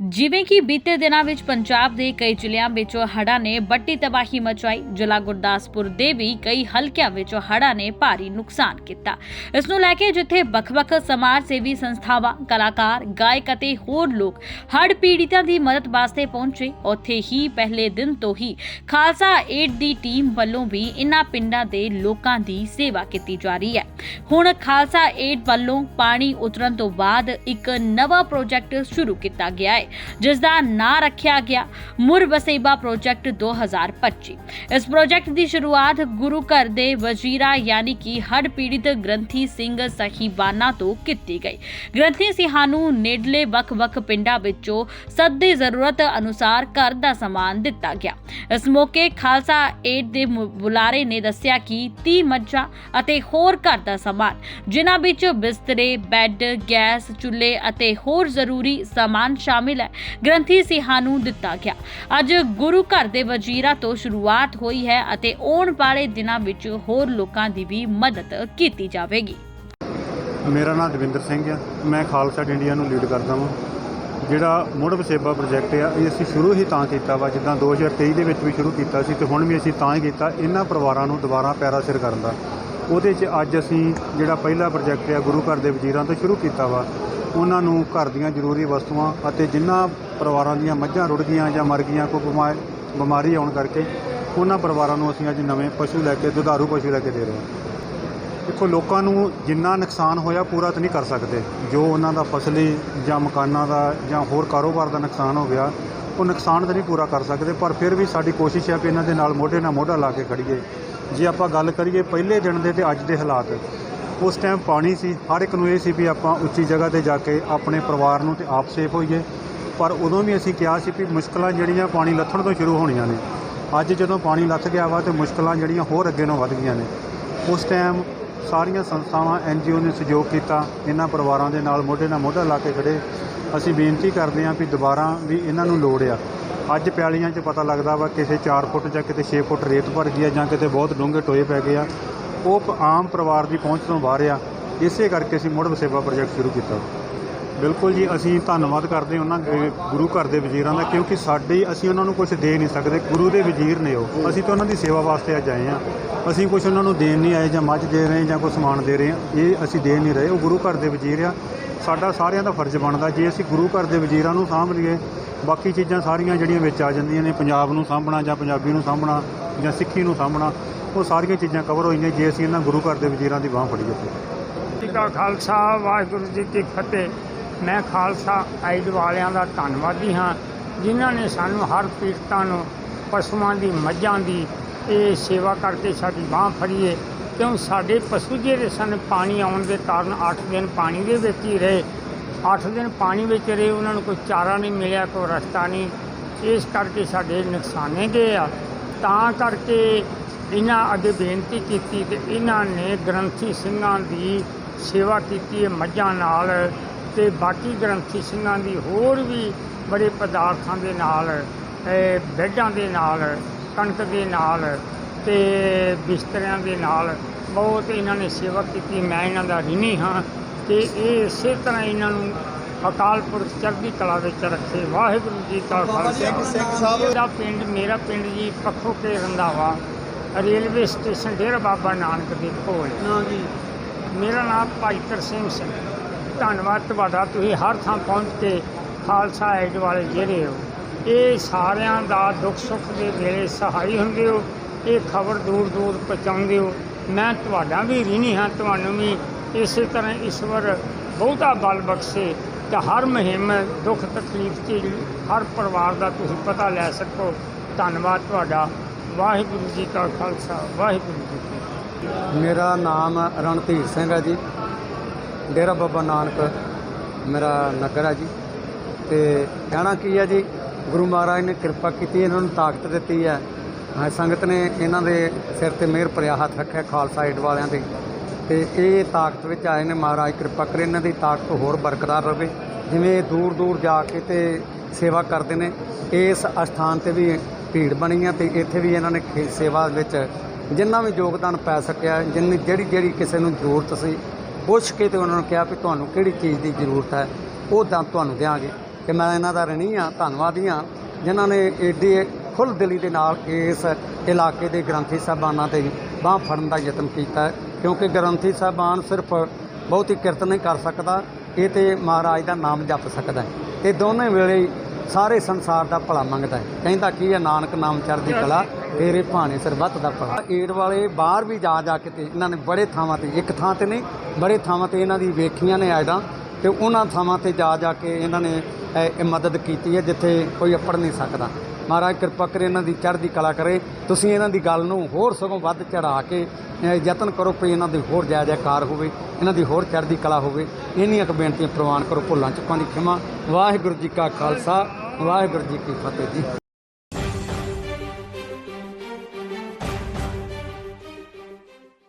ਜਿਵੇਂ ਕਿ ਬੀਤੇ ਦਿਨਾਂ ਵਿੱਚ ਪੰਜਾਬ ਦੇ ਕਈ ਜ਼ਿਲ੍ਹਿਆਂ ਵਿੱਚ ਹੜ੍ਹਾਂ ਨੇ ਵੱਡੀ ਤਬਾਹੀ ਮਚਾਈ। ਜ਼ਿਲ੍ਹਾ ਗੁਰਦਾਸਪੁਰ ਦੇ ਵੀ ਕਈ ਹਲਕਿਆਂ ਵਿੱਚ ਹੜ੍ਹਾਂ ਨੇ ਭਾਰੀ ਨੁਕਸਾਨ ਕੀਤਾ। ਇਸ ਨੂੰ ਲੈ ਕੇ ਜਿੱਥੇ ਵੱਖ-ਵੱਖ ਸਮਾਜ ਸੇਵੀ ਸੰਸਥਾਵਾਂ, ਕਲਾਕਾਰ, ਗਾਇਕ ਅਤੇ ਹੋਰ ਲੋਕ ਹੜ੍ਹ ਪੀੜਿਤਾਂ ਦੀ ਮਦਦ ਵਾਸਤੇ ਪਹੁੰਚੇ, ਉੱਥੇ ਹੀ ਪਹਿਲੇ ਦਿਨ ਤੋਂ ਹੀ ਖਾਲਸਾ ਏਡ ਦੀ ਟੀਮ ਵੱਲੋਂ ਵੀ ਇਨ੍ਹਾਂ ਪਿੰਡਾਂ ਦੇ ਲੋਕਾਂ ਦੀ ਸੇਵਾ ਕੀਤੀ ਜਾ ਰਹੀ ਹੈ। ਹੁਣ ਖਾਲਸਾ ਏਡ ਵੱਲੋਂ ਪਾਣੀ ਉਤਰਨ ਤੋਂ ਬਾਅਦ ਇੱਕ ਨਵਾਂ ਪ੍ਰੋਜੈਕਟ ਸ਼ੁਰੂ ਕੀਤਾ ਗਿਆ ਹੈ। ਜਿਸ ਦਾ ਨਾਂ ਰੱਖਿਆ ਗਿਆ ਮੁਰ ਵਸੇਬਾ ਪ੍ਰੋਜੈਕਟ 2025 ਇਸ ਪ੍ਰੋਜੈਕਟ ਦੀ ਸ਼ੁਰੂਆਤ ਗੁਰੂ ਘਰ ਦੇ ਵਜ਼ੀਰਾ ਯਾਨੀ ਕਿ ਹੜ੍ਹ ਪੀੜਿਤ ਗ੍ਰੰਥੀ ਸਿੰਘ ਸਹੀਬਾਨਾ ਤੋਂ ਕੀਤੀ ਗਈ। ਗ੍ਰੰਥੀ ਸਿੰਘਾਂ ਨੂੰ ਨੇੜਲੇ ਵੱਖ-ਵੱਖ ਪਿੰਡਾਂ ਵਿੱਚੋਂ ਸੱਦੇ ਜ਼ਰੂਰਤ ਅਨੁਸਾਰ ਘਰ ਦਾ ਸਮਾਨ ਦਿੱਤਾ ਗਿਆ। ਇਸ ਮੌਕੇ ਖਾਲਸਾ ਏਡ ਦੇ ਬੁਲਾਰੇ ਨੇ ਦੱਸਿਆ ਕਿ 30 ਮੱਝਾਂ ਅਤੇ ਹੋਰ ਘਰ ਦਾ ਸਮਾਨ, ਜਿਨ੍ਹਾਂ ਵਿੱਚ ਬਿਸਤਰੇ, ਬੈੱਡ, ਗੈਸ, ਚੁੱਲ੍ਹੇ ਅਤੇ ਹੋਰ ਜ਼ਰੂਰੀ ਸਮਾਨ ਸ਼ਾਮਿਲ ਹੈ ਗ੍ਰੰਥੀ ਸਿੰਘਾਂ ਨੂੰ ਦਿੱਤਾ ਗਿਆ। ਅੱਜ ਗੁਰੂ ਘਰ ਦੇ ਵਜ਼ੀਰਾ ਤੋਂ ਸ਼ੁਰੂਆਤ ਹੋਈ ਹੈ ਅਤੇ ਆਉਣ ਵਾਲੇ ਦਿਨਾਂ ਵਿੱਚ ਹੋਰ ਲੋਕਾਂ ਦੀ ਵੀ ਮਦਦ ਕੀਤੀ ਜਾਵੇਗੀ। ਮੇਰਾ ਨਾਮ ਦਵਿੰਦਰ ਸਿੰਘ ਆ। ਮੈਂ ਖਾਲਸਾ ਇੰਡੀਆ ਨੂੰ ਲੀਡ ਕਰਦਾ ਵਾਂ। ਜਿਹੜਾ ਮੁੜ ਵਸੇਬਾ ਪ੍ਰੋਜੈਕਟ ਆ, ਇਹ ਅਸੀਂ ਸ਼ੁਰੂ ਹੀ ਤਾਂ ਕੀਤਾ ਵਾ, ਜਿੱਦਾਂ 2023 ਦੇ ਵਿੱਚ ਵੀ ਸ਼ੁਰੂ ਕੀਤਾ ਸੀ ਤੇ ਹੁਣ ਵੀ ਅਸੀਂ ਤਾਂ ਹੀ ਕੀਤਾ, ਇਹਨਾਂ ਪਰਿਵਾਰਾਂ ਨੂੰ ਦੁਬਾਰਾ ਪੈਰਾ ਸਿਰ ਕਰਨ ਦਾ। ਉਹਦੇ 'ਚ ਅੱਜ ਅਸੀਂ ਜਿਹੜਾ ਪਹਿਲਾ ਪ੍ਰੋਜੈਕਟ ਆ, ਗੁਰੂ ਘਰ ਦੇ ਵਜ਼ੀਰਾਂ ਤੋਂ ਸ਼ੁਰੂ ਕੀਤਾ ਵਾ ਉਹਨਾਂ ਨੂੰ ਘਰ ਦੀਆਂ ਜ਼ਰੂਰੀ ਵਸਤੂਆਂ ਅਤੇ ਜਿਨ੍ਹਾਂ ਪਰਿਵਾਰਾਂ ਦੀਆਂ ਮੱਝਾਂ ਰੁੜ ਗਈਆਂ ਜਾਂ ਮਰ ਗਈਆਂ, ਕੋਈ ਬਿਮਾਰ, ਬਿਮਾਰੀ ਆਉਣ ਕਰਕੇ ਉਹਨਾਂ ਪਰਿਵਾਰਾਂ ਨੂੰ ਅਸੀਂ ਅੱਜ ਨਵੇਂ ਪਸ਼ੂ ਲੈ ਕੇ, ਦੁਧਾਰੂ ਪਸ਼ੂ ਲੈ ਕੇ ਦੇ ਰਹੇ ਹਾਂ। ਦੇਖੋ, ਲੋਕਾਂ ਨੂੰ ਜਿੰਨਾ ਨੁਕਸਾਨ ਹੋਇਆ, ਪੂਰਾ ਤਾਂ ਨਹੀਂ ਕਰ ਸਕਦੇ। ਜੋ ਉਹਨਾਂ ਦਾ ਫਸਲੀ ਜਾਂ ਮਕਾਨਾਂ ਦਾ ਜਾਂ ਹੋਰ ਕਾਰੋਬਾਰ ਦਾ ਨੁਕਸਾਨ ਹੋ ਗਿਆ, ਉਹ ਨੁਕਸਾਨ ਤਾਂ ਨਹੀਂ ਪੂਰਾ ਕਰ ਸਕਦੇ, ਪਰ ਫਿਰ ਵੀ ਸਾਡੀ ਕੋਸ਼ਿਸ਼ ਹੈ ਕਿ ਇਹਨਾਂ ਦੇ ਨਾਲ ਮੋਢੇ ਨਾਲ ਮੋਢਾ ਲਾ ਕੇ ਖੜੀਏ ਜੇ ਆਪਾਂ ਗੱਲ ਕਰੀਏ ਪਹਿਲੇ ਦਿਨ ਦੇ ਤੇ ਅੱਜ ਦੇ ਹਾਲਾਤ ਉਸ ਟਾਈਮ ਪਾਣੀ ਸੀ, ਹਰ ਇੱਕ ਨੂੰ ਇਹ ਸੀ ਵੀ ਆਪਾਂ ਉੱਚੀ ਜਗ੍ਹਾ ਤੇ ਜਾ ਕੇ ਆਪਣੇ ਪਰਿਵਾਰ ਨੂੰ ਤੇ ਆਪ ਸੇਫ ਹੋਈਏ। ਪਰ ਉਦੋਂ ਵੀ ਅਸੀਂ ਕਿਹਾ ਸੀ ਵੀ ਮੁਸ਼ਕਲਾਂ ਜਿਹੜੀਆਂ ਪਾਣੀ ਲੱਥਣ ਤੋਂ ਸ਼ੁਰੂ ਹੋਣੀਆਂ ਨੇ, ਅੱਜ ਜਦੋਂ ਪਾਣੀ ਲੱਥ ਗਿਆ ਵਾ ਤੇ ਮੁਸ਼ਕਲਾਂ ਜਿਹੜੀਆਂ ਹੋਰ ਅੱਗੇ ਨੂੰ ਵੱਧ ਗਈਆਂ ਨੇ। ਉਸ ਟਾਈਮ ਸਾਰੀਆਂ ਸੰਸਥਾਵਾਂ ਐਨਜੀਓ ਨੇ ਸਹਿਯੋਗ ਕੀਤਾ, ਇਹਨਾਂ ਪਰਿਵਾਰਾਂ ਦੇ ਨਾਲ ਮੋਢੇ ਨਾਲ ਮੋਢਾ ਲਾ ਕੇ ਖੜੇ। ਅਸੀਂ ਬੇਨਤੀ ਕਰਦੇ ਹਾਂ ਵੀ ਦੁਬਾਰਾ ਵੀ ਇਹਨਾਂ ਨੂੰ ਲੋੜ ਆ। ਅੱਜ ਪਿਆਲੀਆਂ 'ਚ ਪਤਾ ਲੱਗਦਾ ਵਾ, ਕਿਸੇ 4 ਫੁੱਟ ਜਾਂ ਕਿਤੇ 6 ਫੁੱਟ ਰੇਤ ਭਰ ਗਈ ਆ ਜਾਂ ਕਿਤੇ ਬਹੁਤ ਡੂੰਘੇ ਟੋਏ ਪੈ ਗਏ ਆ। ਉਹ ਆਮ ਪਰਿਵਾਰ ਦੀ ਪਹੁੰਚ ਤੋਂ ਬਾਹਰ ਆ, ਇਸੇ ਕਰਕੇ ਅਸੀਂ ਮੁੜ ਵਸੇਬਾ ਪ੍ਰੋਜੈਕਟ ਸ਼ੁਰੂ ਕੀਤਾ। ਬਿਲਕੁਲ ਜੀ, ਅਸੀਂ ਧੰਨਵਾਦ ਕਰਦੇ ਉਹਨਾਂ ਦੇ ਗੁਰੂ ਘਰ ਦੇ ਵਜ਼ੀਰਾਂ ਦਾ, ਕਿਉਂਕਿ ਸਾਡੇ, ਅਸੀਂ ਉਹਨਾਂ ਨੂੰ ਕੁਝ ਦੇ ਨਹੀਂ ਸਕਦੇ। ਗੁਰੂ ਦੇ ਵਜ਼ੀਰ ਨੇ ਉਹ। ਅਸੀਂ ਤਾਂ ਉਹਨਾਂ ਦੀ ਸੇਵਾ ਵਾਸਤੇ ਅੱਜ ਆਏ ਹਾਂ। ਅਸੀਂ ਕੁਝ ਉਹਨਾਂ ਨੂੰ ਦੇਣ ਨਹੀਂ ਆਏ ਜਾਂ ਮੱਝ ਦੇ ਰਹੇ ਜਾਂ ਕੋਈ ਸਮਾਨ ਦੇ ਰਹੇ ਹਾਂ। ਇਹ ਅਸੀਂ ਦੇ ਨਹੀਂ ਰਹੇ। ਉਹ ਗੁਰੂ ਘਰ ਦੇ ਵਜ਼ੀਰ ਆ। ਸਾਡਾ ਸਾਰਿਆਂ ਦਾ ਫਰਜ਼ ਬਣਦਾ, ਜੇ ਅਸੀਂ ਗੁਰੂ ਘਰ ਦੇ ਵਜ਼ੀਰਾਂ ਨੂੰ ਸਾਂਭ ਲਈਏ, ਬਾਕੀ ਚੀਜ਼ਾਂ ਸਾਰੀਆਂ ਜਿਹੜੀਆਂ ਵਿੱਚ ਆ ਜਾਂਦੀਆਂ ਨੇ, ਪੰਜਾਬ ਨੂੰ ਸਾਂਭਣਾ ਜਾਂ ਪੰਜਾਬੀ ਨੂੰ ਸਾਂਭਣਾ ਜਾਂ ਸਿੱਖੀ ਨੂੰ ਸਾਂਭਣਾ ਉਹ ਸਾਰੀਆਂ ਚੀਜ਼ਾਂ ਕਵਰ ਹੋਈਆਂ ਜੇ ਅਸੀਂ ਇਹਨਾਂ ਗੁਰੂ ਘਰ ਦੇ ਵਜ਼ੀਰਾਂ ਦੀ ਬਾਹ ਫੜੀ ਤੇ ਜੀ ਕਾ ਖਾਲਸਾ, ਵਾਹਿਗੁਰੂ ਜੀ ਕੀ ਫਤਿਹ। ਮੈਂ ਖਾਲਸਾ ਆਈਡ ਵਾਲਿਆਂ ਦਾ ਧੰਨਵਾਦੀ ਹਾਂ, ਜਿਨ੍ਹਾਂ ਨੇ ਸਾਨੂੰ ਹਰ ਪੀੜਤਾਂ ਨੂੰ, ਪਸ਼ੂਆਂ ਦੀ ਮੱਝਾਂ ਦੀ ਇਹ ਸੇਵਾ ਕਰਕੇ ਸਾਡੀ ਬਾਹ ਫੜੀਏ ਕਿਉਂ ਸਾਡੇ ਪਸ਼ੂ ਜਿਹੜੇ ਸਨ, ਪਾਣੀ ਆਉਣ ਦੇ ਕਾਰਨ 8 ਦਿਨ ਪਾਣੀ ਦੇ ਵਿੱਚ ਹੀ ਰਹੇ। 8 ਦਿਨ ਪਾਣੀ ਵਿੱਚ ਰਹੇ, ਉਹਨਾਂ ਨੂੰ ਕੋਈ ਚਾਰਾ ਨਹੀਂ ਮਿਲਿਆ, ਕੋਈ ਰਸਤਾ ਨਹੀਂ। ਇਸ ਕਰਕੇ ਸਾਡੇ ਨੁਕਸਾਨੇ ਗਏ ਆ। ਤਾਂ ਕਰਕੇ ਇਹਨਾਂ ਅੱਗੇ ਬੇਨਤੀ ਕੀਤੀ ਤੇ ਇਹਨਾਂ ਨੇ ਗ੍ਰੰਥੀ ਸਿੰਘਾਂ ਦੀ ਸੇਵਾ ਕੀਤੀ ਹੈ ਮੱਝਾਂ ਨਾਲ ਤੇ ਬਾਕੀ ਗ੍ਰੰਥੀ ਸਿੰਘਾਂ ਦੀ ਹੋਰ ਵੀ ਬੜੇ ਪਦਾਰਥਾਂ ਦੇ ਨਾਲ ਇਹ ਬੈੱਡਾਂ ਦੇ ਨਾਲ, ਕਣਕ ਦੇ ਨਾਲ ਤੇ ਬਿਸਤਰਿਆਂ ਦੇ ਨਾਲ ਬਹੁਤ ਇਹਨਾਂ ਨੇ ਸੇਵਾ ਕੀਤੀ। ਮੈਂ ਇਹਨਾਂ ਦਾ ਰਿਣੀ ਹਾਂ ਕਿ ਇਹ ਇਸੇ ਤਰ੍ਹਾਂ ਇਹਨਾਂ ਨੂੰ ਅਕਾਲ ਪੁਰਖ ਚੜ੍ਹਦੀ ਕਲਾ ਵਿੱਚ ਰੱਖੇ। ਵਾਹਿਗੁਰੂ ਜੀ ਕਾ ਖਾਲਸਾ। ਮੇਰਾ ਪਿੰਡ ਮੇਰਾ ਪਿੰਡ ਜੀ Pakhoke Randhawa railway station Dera Baba Nanak ਦੇ ਕੋਲ। ਨਾ ਜੀ। ਮੇਰਾ ਨਾਮ ਭਾਈ ਤਰਸੇਮ ਸਿੰਘ ਧੰਨਵਾਦ ਤੁਹਾਡਾ ਤੁਸੀਂ ਹਰ ਥਾਂ ਪਹੁੰਚ ਕੇ ਖਾਲਸਾ ਏਡ ਵਾਲੇ ਜਿਹੜੇ ਹੋ ਇਹ ਸਾਰਿਆਂ ਦਾ ਦੁੱਖ ਸੁੱਖ ਦੇ ਵੇਲੇ ਸਹਾਈ ਹੁੰਦੇ ਹੋ ਇਹ ਖਬਰ ਦੂਰ ਦੂਰ ਪਹੁੰਚਾਉਂਦੇ ਹੋ। ਮੈਂ ਤੁਹਾਡਾ ਵੀ ਰੀਣੀ ਹਾਂ ਤੁਹਾਨੂੰ ਵੀ ਇਸੇ ਤਰ੍ਹਾਂ ਈਸ਼ਵਰ ਬਹੁਤਾ ਬਲ ਬਖਸ਼ੇ। ਤੇ ਹਰ ਮੁਹਿੰਮ ਦੁੱਖ ਤਕਲੀਫ 'ਚ ਹਰ ਪਰਿਵਾਰ ਦਾ ਤੁਸੀਂ ਪਤਾ ਲੈ ਸਕੋ। ਧੰਨਵਾਦ ਤੁਹਾਡਾ। ਵਾਹਿਗੁਰੂ ਜੀ ਕਾ ਖਾਲਸਾ ਵਾਹਿਗੁਰੂ ਜੀ ਕੀ ਫਤਿਹ। ਮੇਰਾ ਨਾਮ ਰਣਧੀਰ ਸਿੰਘ ਹੈ ਜੀ। ਡੇਰਾ ਬਾਬਾ ਨਾਨਕ ਮੇਰਾ ਨਗਰ ਹੈ ਜੀ। ਤੇ ਕਹਿਣਾ ਕੀ ਹੈ ਜੀ ਗੁਰੂ ਮਹਾਰਾਜ ਨੇ ਕਿਰਪਾ ਕੀਤੀ ਇਹਨਾਂ ਨੂੰ ਤਾਕਤ ਦਿੱਤੀ ਹੈ। ਹਾਂ, ਸੰਗਤ ਨੇ ਇਹਨਾਂ ਦੇ ਸਿਰ ਤੇ ਮਿਹਰ ਭਰਿਆ ਹੱਥ ਰੱਖਿਆ ਖਾਲਸਾ ਏਡ ਵਾਲਿਆਂ ਦੇ ਤੇ ਇਹ ਤਾਕਤ ਵਿੱਚ ਆਏ ਨੇ ਮਹਾਰਾਜ, ਕਿਰਪਾ ਕਰੇ ਇਹਨਾਂ ਦੀ ਤਾਕਤ ਹੋਰ ਬਰਕਰਾਰ ਰਵੇ। ਜਿਵੇਂ ਦੂਰ ਦੂਰ ਜਾ ਕੇ ਤੇ ਸੇਵਾ ਕਰਦੇ ਨੇ, ਇਸ ਅਸਥਾਨ ਤੇ ਵੀ ਭੀੜ ਬਣੀ ਆ ਤੇ ਇੱਥੇ ਵੀ ਇਹਨਾਂ ਨੇ ਖੇ- ਸੇਵਾ ਵਿੱਚ ਜਿੰਨਾ ਵੀ ਯੋਗਦਾਨ ਪੈ ਸਕਿਆ, ਜਿੰਨੀ, ਜਿਹੜੀ ਜਿਹੜੀ ਕਿਸੇ ਨੂੰ ਜ਼ਰੂਰਤ ਸੀ, ਪੁੱਛ ਕੇ ਤੇ ਉਹਨਾਂ ਨੂੰ ਕਿਹਾ ਵੀ ਤੁਹਾਨੂੰ ਕਿਹੜੀ ਚੀਜ਼ ਦੀ ਜ਼ਰੂਰਤ ਹੈ, ਉਹ ਤਾਂ ਤੁਹਾਨੂੰ ਦਿਆਂਗੇ। ਕਿ ਮੈਂ ਇਹਨਾਂ ਦਾ ਰਣੀ ਆ, ਧੰਨਵਾਦੀ ਹਾਂ ਜਿਨ੍ਹਾਂ ਨੇ ਏਡੀ ਖੁੱਲ੍ਹ ਦਿਲੀ ਦੇ ਨਾਲ ਇਸ ਇਲਾਕੇ ਦੇ ਗ੍ਰੰਥੀ ਸਾਹਿਬਾਨਾਂ ਤੇ ਬਾਂਹ ਫੜਨ ਦਾ ਯਤਨ ਕੀਤਾ ਕਿਉਂਕਿ ਗ੍ਰੰਥੀ ਸਾਹਿਬਾਨ ਸਿਰਫ ਬਹੁਤੀ ਕਿਰਤ ਨਹੀਂ ਕਰ ਸਕਦਾ, ਇਹ ਤੇ ਮਹਾਰਾਜ ਦਾ ਨਾਮ ਜਪ ਸਕਦਾ ਹੈ। ਇਹ ਦੋਨੇ ਵੇਲੇ ਸਾਰੇ ਸੰਸਾਰ ਦਾ ਭਲਾ ਮੰਗਦਾ ਹੈ। ਕਹਿੰਦਾ ਕੀ ਹੈ, ਨਾਨਕ ਨਾਮ ਚੜ੍ਹਦੀ ਕਲਾ, ਤੇਰੇ ਭਾਣੇ ਸਰਬੱਤ ਦਾ ਭਲਾ। ਏਡ ਵਾਲੇ ਬਾਹਰ ਵੀ ਜਾ ਜਾ ਕੇ ਤੇ ਇਹਨਾਂ ਨੇ ਬੜੇ ਥਾਵਾਂ ਤੇ, ਇੱਕ ਥਾਂ ਤੇ ਨਹੀਂ, ਬੜੇ ਥਾਵਾਂ ਤੇ ਇਹਨਾਂ ਦੀ ਵੇਖੀਆਂ ਨੇ ਐਡਾਂ ਤੇ ਉਹਨਾਂ ਥਾਵਾਂ ਤੇ ਜਾ ਜਾ ਕੇ ਇਹਨਾਂ ਨੇ ਮਦਦ ਕੀਤੀ ਹੈ, ਜਿੱਥੇ ਕੋਈ ਅੱਪੜ ਨਹੀਂ ਸਕਦਾ। ਮਹਾਰਾਜ ਕਿਰਪਾ ਕਰੇ ਇਹਨਾਂ ਦੀ ਚੜ੍ਹਦੀ ਕਲਾ ਕਰੇ। ਤੁਸੀਂ ਇਹਨਾਂ ਦੀ ਗੱਲ ਨੂੰ ਹੋਰ ਸਗੋਂ ਵੱਧ ਚੜਾ ਕੇ ਯਤਨ ਕਰੋ ਕਿ ਇਹਨਾਂ ਦੀ ਹੋਰ ਜੈ ਜੈਕਾਰ ਹੋਵੇ, ਇਹਨਾਂ ਦੀ ਹੋਰ ਚੜ੍ਹਦੀ ਕਲਾ ਹੋਵੇ। ਇੰਨੀਆਂ ਕੁ ਬੇਨਤੀਆਂ ਪ੍ਰਵਾਨ ਕਰੋ, ਭੁੱਲਾਂ ਚੁੱਕਾਂ ਦੀ ਖਿਮਾ। ਵਾਹਿਗੁਰੂ ਜੀ ਕਾ ਖਾਲਸਾ, ਵਾਹਿਗੁਰੂ ਜੀ ਕੀ ਫਤਿਹ ਜੀ।